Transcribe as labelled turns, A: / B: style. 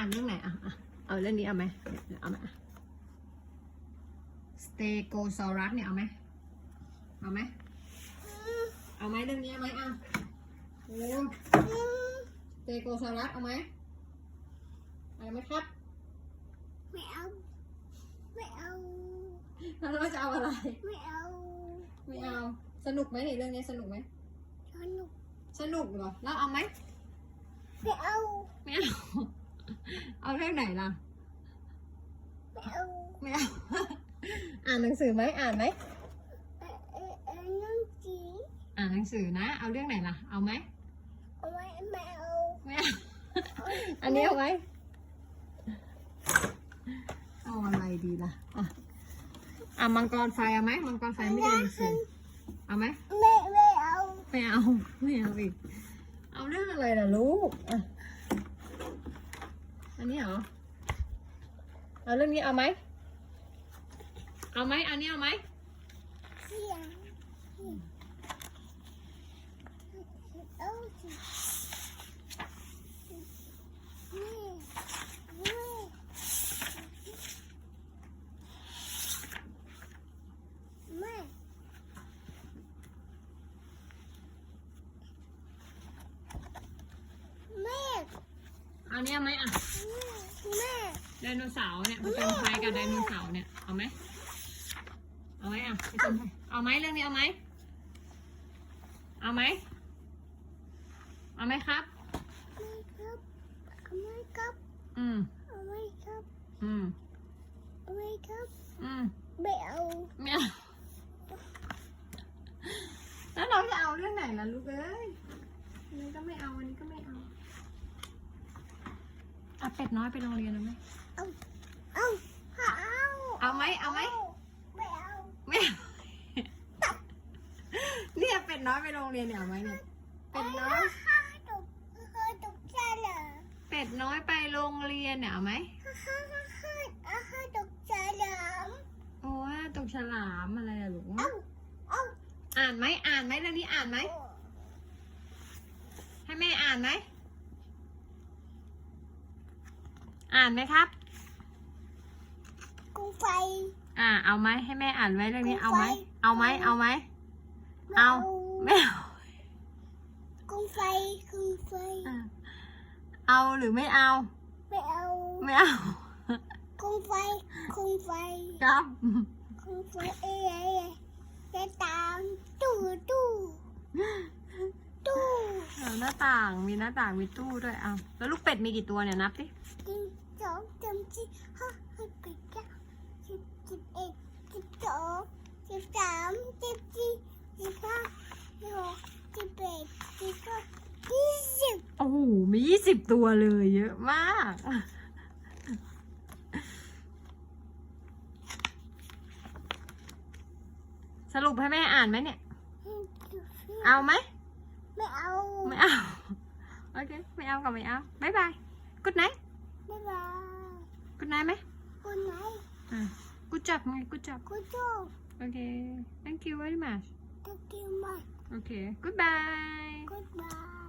A: อ่านเรื่องไหนอะอะเอาเรื่องนี้เอาไหมเดี๋ยวเอาไหมสเตโกซอรัสเนี่ยเอาไหมเอาไหมเอาไหมเรื่องนี้เอาไหมอะโอ้สเตโกซอรัสเอาไหมเอาไหมครับ
B: ไม่เอาไม่เอา
A: แล้วเราจะเอาอะไร
B: ไม่เอา
A: ไม่เอาสนุกไหมในเรื่องนี้สนุกไหม
B: สนุก
A: สนุกเหรอแล้วเอาไหม
B: ไม่เอา
A: ไม่เอา เอาเรื่องไหนล่ะ
B: ไม่เอา
A: ไม่เอา อ่านหนังสือไหมอ่านไหม
B: เออเออเออน้องจี
A: อ่านหนังสือนะ เอาเรื่องไหนล่ะ เอาไหม
B: เอาไว้ไม่เอา
A: ไม่เอา อันนี้เอาไว้ เอาอะไรดีล่ะ อะอะมังกรไฟเอาไหมมังกรไฟไม่ได้หนังสือเอาไหม
B: ไม่ไม่เอา
A: ไม่เอา ไม่เอาอีก เอาเรื่องอะไรล่ะลูกอะ อันนี้เหรอ เอาเรื่องนี้เอาไหม เอาไหมอันนี้เอาไหม
B: เสียงเอาสิแม่แม่แม่แม่
A: เอานี้เอาไหมอะ
B: แม่
A: ไดโนเสาร์เนี่ยผจญภัยกับไดโนเสาร์เนี่ยเอาไหมเอาไหมอะผจญภัยเอาไหมเรื่องนี้เอาไหมเอาไหมเอาไหมครับ
B: ไม่ครับไม่ครับ
A: อืม
B: ไม่ครับ
A: อืม
B: ไม่ครับ
A: อืม
B: ไม่เอา
A: ไม่เอาแล้วเราจะเอาเรื่องไหนล่ะลูกเอ้ยอันนี้ก็ไม่เอาอันนี้ก็ไม่เอา อาเป็ดน้อยไปโรงเรียนเอาไหม
B: เอาเอาเอา
A: เอาไหมเอาไหม
B: ไม่เอา
A: ไม่เอาเนี่ยเป็ดน้อยไปโรงเรียนเนี่ยเอาไหมเนี่ยเป็ดน้อย
B: ฮ่าตกฮ่าตกใจเหรอ
A: เป็ดน้อยไปโรงเรียนเนี่ยเอาไหม
B: ฮ่าฮ่าฮ่าฮ่าฮ่าตกใจเหรอ
A: โอ้ยตกฉลามอะไรอะลูก
B: เอาเอา
A: อ่านไหมอ่านไหมเรื่องนี้อ่านไหมให้แม่อ่านไหม อ่านไหมครับ
B: กูไฟ
A: อ่า เอาไหมให้แม่อ่านไว้เรื่องนี้เอาไหม
B: ไฟ
A: เอาไหมเอาไหมเอาไม่เอา
B: กูไฟกูไฟ
A: อะเอาหรือไม่เอา
B: ไม่เอา
A: ไม่เอา
B: กูไฟกูไฟ
A: ครับ
B: กูไฟเอ้ยจะตามตู้ตู้ตู้
A: เอาหน้าต่างมีหน้าต่างมีตู้ด้วยเอาแล้วลูกเป็ดมีกี่ตัวเนี่ยนับดิ
B: หนึ่งสองสามสี่ห้าหกเจ็ดแปดเก้าสิบสิบเอ็ดสิบสองสิบสามสิบสี่สิบห้าสิบหกสิบแปดสิบเก้ายี่สิบ
A: โอ้โห มียี่ สิบตัวเลยเยอะมาก สรุปให้แม่อ่านไหมเนี่ย เอาไหม
B: ไม่เอา
A: ไม่เอา โอเค ไม่เอาก็ไม่เอาบายบาย good night
B: บ๊ายบาย
A: good night ไหม
B: คนไหน
A: อ่า good job ไง good job
B: กูโจ
A: โอเค thank you very much
B: ตะกี้มา
A: โอเค goodbye
B: กูบาย